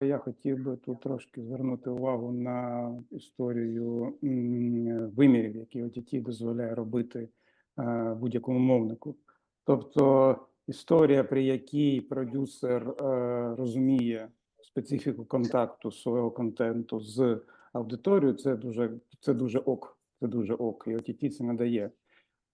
Я хотів би тут трошки звернути увагу на історію вимірів, які OTT дозволяє робити е, будь-якому мовнику. Тобто історія, при якій продюсер е, розуміє специфіку контакту свого контенту з аудиторією, це дуже, це дуже ок. Це дуже ок. І OTT це надає.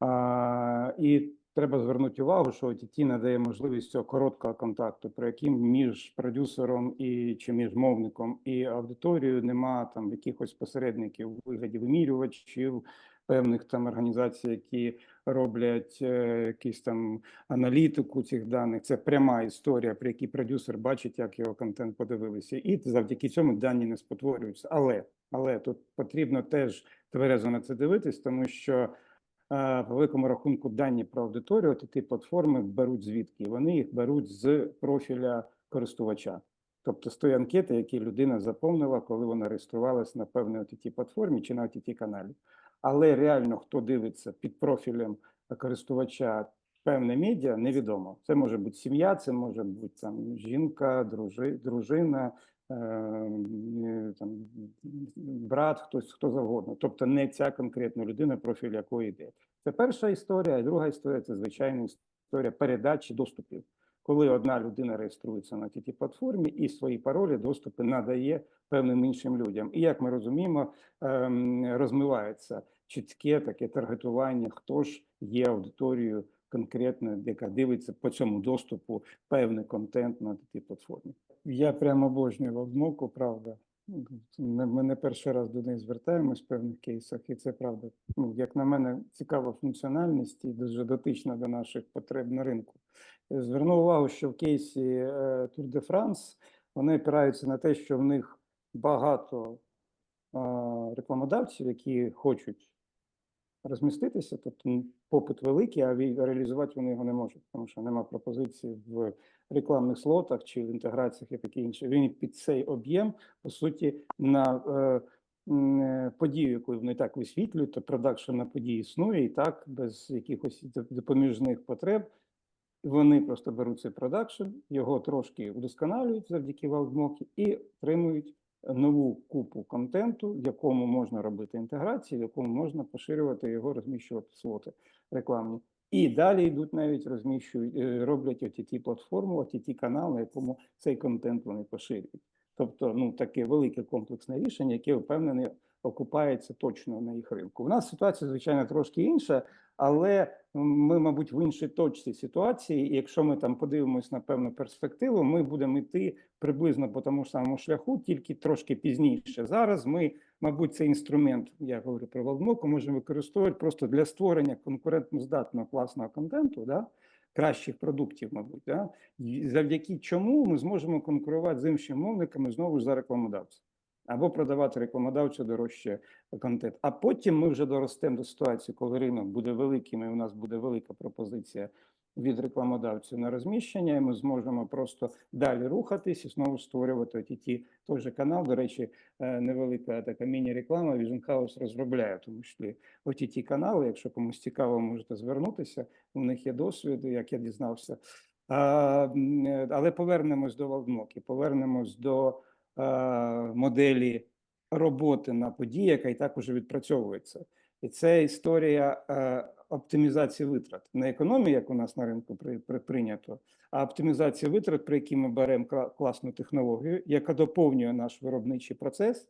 А, і треба звернути увагу, що OTT надає можливість цього короткого контакту, при яким між продюсером і чи між мовником і аудиторією нема там якихось посередників у вигляді вимірювачів, певних там організацій, які роблять е, якісь там аналітику цих даних. Це пряма історія, при якій продюсер бачить, як його контент подивилися, і завдяки цьому дані не спотворюються. Але але тут потрібно теж тверезо на це дивитись, тому що. Е, по великому рахунку дані про аудиторію ті платформи беруть звідки? Вони їх беруть з профіля користувача, тобто з тої анкети, які людина заповнила, коли вона реєструвалась на певній OTT платформі чи на OTT каналі. Але реально хто дивиться під профілем користувача певне медіа, невідомо. Це може бути сім'я, це може бути там жінка, дружи, дружина. Е, там, брат, хтось хто завгодно, тобто не ця конкретна людина, профіль якої йде. Це перша історія, і друга історія це звичайна історія передачі доступів, коли одна людина реєструється на тій платформі і свої паролі, доступи надає певним іншим людям. І як ми розуміємо, ем, розмивається чітке таке таргетування, хто ж є аудиторією конкретно, яка дивиться по цьому доступу певний контент на тій платформі. Я прямо обожнюю Вовмоку, правда. Ми, не перший раз до неї звертаємось в певних кейсах, і це правда. Ну, як на мене, цікава функціональність і дуже дотична до наших потреб на ринку. Звернув увагу, що в кейсі Tour de France вони опираються на те, що в них багато рекламодавців, які хочуть розміститися, тобто попит великий, а реалізувати вони його не можуть, тому що нема пропозиції в рекламних слотах чи в інтеграціях і таке інше. Він під цей об'єм, по суті, на е, е, подію, яку вони так висвітлюють, то продакшн на події існує і так, без якихось допоміжних потреб. Вони просто беруть цей продакшн, його трошки вдосконалюють завдяки валдмокі і отримують нову купу контенту, в якому можна робити інтеграцію, в якому можна поширювати його, розміщувати слоти рекламні. І далі йдуть навіть розміщують, е, роблять ott платформу, ott канал, на якому цей контент вони поширюють. Тобто, ну таке велике комплексне рішення, яке впевнений окупається точно на їх ринку. У нас ситуація звичайно трошки інша, але ми, мабуть, в іншій точці ситуації. І якщо ми там подивимось на певну перспективу, ми будемо йти приблизно по тому ж самому шляху, тільки трошки пізніше. Зараз ми, мабуть, цей інструмент, я говорю про Волдмоку, можемо використовувати просто для створення конкурентноздатного класного контенту. Да? Кращих продуктів, мабуть, да? завдяки чому ми зможемо конкурувати з іншими мовниками знову ж за рекламодавців або продавати рекламодавцю дорожче контент. А потім ми вже доростемо до ситуації, коли ринок буде великим, і у нас буде велика пропозиція від рекламодавців на розміщення, і ми зможемо просто далі рухатись і знову створювати ті, ті той же канал. До речі, е, невелика така міні-реклама Vision House розробляє, тому що оті ті канали, якщо комусь цікаво, можете звернутися. У них є досвід, як я дізнався. А, е, Але повернемось до Валдмоки, повернемось до моделі роботи на події, яка і так уже відпрацьовується. І це історія е, оптимізації витрат. Не економії, як у нас на ринку при, при, прийнято, а оптимізація витрат, при якій ми беремо класну технологію, яка доповнює наш виробничий процес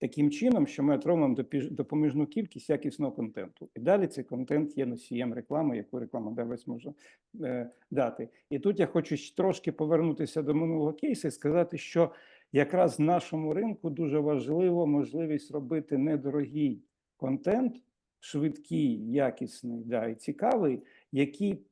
таким чином, що ми отримуємо допоміжну кількість якісного контенту. І далі цей контент є носієм реклами, яку рекламодавець може е, дати. І тут я хочу трошки повернутися до минулого кейсу і сказати, що якраз нашому ринку дуже важливо можливість робити недорогий контент, швидкий, якісний да, і цікавий, який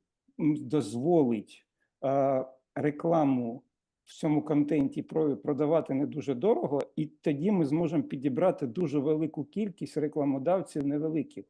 дозволить е, рекламу в цьому контенті продавати не дуже дорого, і тоді ми зможемо підібрати дуже велику кількість рекламодавців невеликих,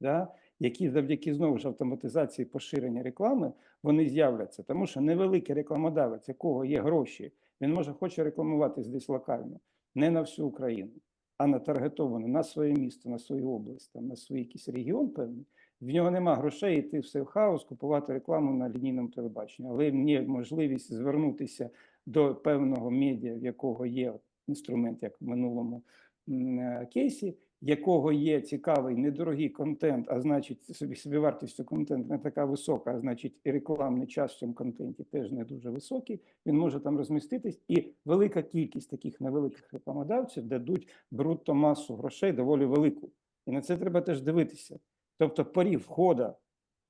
да, які завдяки знову ж автоматизації поширення реклами вони з'являться. Тому що невеликий рекламодавець, якого є гроші, він може хоче рекламуватись десь локально, не на всю Україну, а на таргетовано на своє місто, на свою область, на свій якийсь регіон певний. В нього нема грошей йти в сейфхаус, купувати рекламу на лінійному телебаченні, але є можливість звернутися до певного медіа, в якого є інструмент, як в минулому е, кейсі, якого є цікавий недорогий контент, а значить собі собівартість контенту не така висока, а значить і рекламний час в цьому контенті теж не дуже високий. Він може там розміститись, і велика кількість таких невеликих рекламодавців дадуть брутто масу грошей доволі велику. І на це треба теж дивитися. Тобто порів входа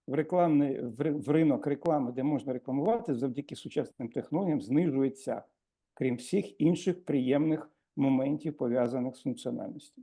в рекламний в ринок реклами, де можна рекламувати, завдяки сучасним технологіям знижується, крім всіх інших приємних моментів, пов'язаних з функціональністю.